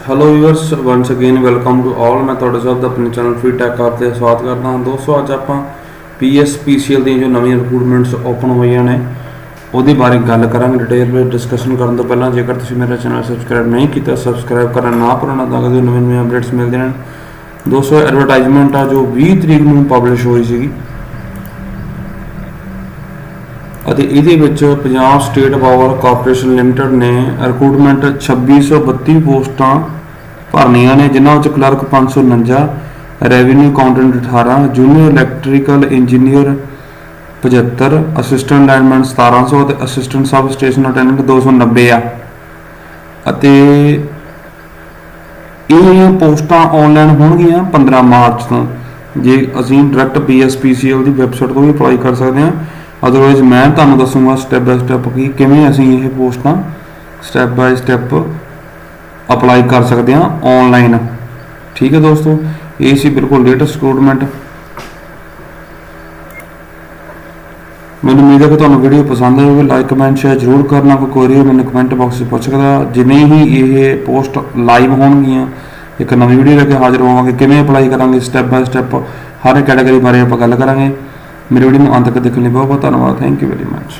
Hello viewers once again welcome to all ਮੈਂ ਤੁਹਾਡੇ ਸਭ ਦਾ ਆਪਣੇ ਚੈਨਲ ਫ੍ਰੀ ਟੈਕ ਆਪ ਤੇ ਸਵਾਗਤ ਕਰਦਾ ਹਾਂ। ਦੋਸਤੋ, ਅੱਜ ਆਪਾਂ ਪੀਐਸਪੀਸੀਐਲ ਦੀਆਂ ਜੋ ਨਵੀਆਂ ਰਿਕਰੂਟਮੈਂਟਸ ਓਪਨ ਹੋਈਆਂ ਨੇ, ਉਹਦੇ ਬਾਰੇ ਗੱਲ ਕਰਾਂਗੇ। ਡਿਟੇਲ ਵਿੱਚ ਡਿਸਕਸ਼ਨ ਕਰਨ ਤੋਂ ਪਹਿਲਾਂ, ਜੇਕਰ ਤੁਸੀਂ ਮੇਰਾ ਚੈਨਲ ਸਬਸਕ੍ਰਾਈਬ ਨਹੀਂ ਕੀਤਾ ਸਬਸਕ੍ਰਾਈਬ ਕਰਨਾ ਨਾ ਭੁੱਲਣਾ ਤਾਂ ਕਿ ਨਵੇਂ ਨਵੇਂ ਅਪਡੇਟਸ ਮਿਲਦੇ ਰਹਿਣ। ਦੋਸਤੋ ਐਡਵਰਟਾਈਜ਼ਮੈਂਟ ਆ ਜੋ 20 ਤਰੀਕ ਨੂੰ ਪਬਲਿਸ਼ ਹੋਈ ਸੀਗੀ। ਅਤੇ ਇਹਦੇ ਵਿੱਚ Punjab state power corporation limited ਨੇ ਰਿਕਰੂਟਮੈਂਟ 2632 ਪੋਸਟਾਂ ਭਰਨੀਆਂ ਨੇ, ਜਿਨ੍ਹਾਂ ਵਿੱਚ clerk 549 revenue accountant 18 junior electrical engineer 75 assistant lineman 1700 ਅਤੇ ਅਸਿਸਟੈਂਟ ਸਬ ਸਟੇਸ਼ਨ ਅਟੈਂਡੈਂਟ 290 ਆ। ਅਤੇ ਇਹ ਪੋਸਟਾਂ ਆਨਲਾਈਨ ਹੋਣਗੀਆਂ 15 ਮਾਰਚ ਤੋਂ। ਜੇ ਅਸੀਂ ਡਾਇਰੈਕਟ ਪੀਐਸਪੀਸੀਐਲ ਦੀ ਵੈਬਸਾਈਟ ਤੋਂ ਵੀ ਅਪਲਾਈ ਕਰ ਸਕਦੇ ਹਾਂ ਅਦਰਵਾਈਜ਼ ਮੈਂ ਤੁਹਾਨੂੰ ਦੱਸੂਗਾ ਸਟੈਪ ਬਾਈ ਸਟੈਪ ਕਿ ਕਿਵੇਂ ਅਸੀਂ ਇਹ ਪੋਸਟਾਂ ਸਟੈਪ ਬਾਈ ਸਟੈਪ ਅਪਲਾਈ ਕਰ ਸਕਦੇ ਹਾਂ ਆਨਲਾਈਨ ਠੀਕ ਹੈ ਦੋਸਤੋ? ਇਹ ਸੀ ਬਿਲਕੁਲ ਲੇਟੈਸਟ ਰਿਕਰੂਟਮੈਂਟ ਮੈਨੂੰ ਉਮੀਦ ਹੈ ਕਿ ਤੁਹਾਨੂੰ ਵੀਡੀਓ ਪਸੰਦ ਆਈ ਹੋਵੇ। ਲਾਈਕ ਕਮੈਂਟ ਸ਼ੇਅਰ ਜ਼ਰੂਰ ਕਰਨਾ। ਕੋਈ ਕੁਐਰੀ ਹੈ ਮੈਨੂੰ ਕਮੈਂਟ ਬਾਕਸ ਵਿੱਚ ਪੁੱਛ ਸਕਦਾ। ਜਿਵੇਂ ਹੀ ਇਹ ਪੋਸਟ ਲਾਈਵ ਹੋਣਗੀਆਂ, ਇੱਕ ਨਵੀਂ ਵੀਡੀਓ ਲੈ ਕੇ ਹਾਜ਼ਰ ਹੋਵਾਂਗੇ। ਕਿਵੇਂ ਅਪਲਾਈ ਕਰਾਂਗੇ? ਸਟੈਪ ਬਾਈ ਸਟੈਪ ਹਰ ਕੈਟਾਗਰੀ ਬਾਰੇ ਆਪਾਂ ਗੱਲ ਕਰਾਂਗੇ। ਮੇਰੇ ਵੀਡੀਓ ਨੂੰ ਅੰਤ ਤੱਕ ਦੇਖਣ ਲਈ ਬਹੁਤ ਬਹੁਤ ਧੰਨਵਾਦ। Thank you very much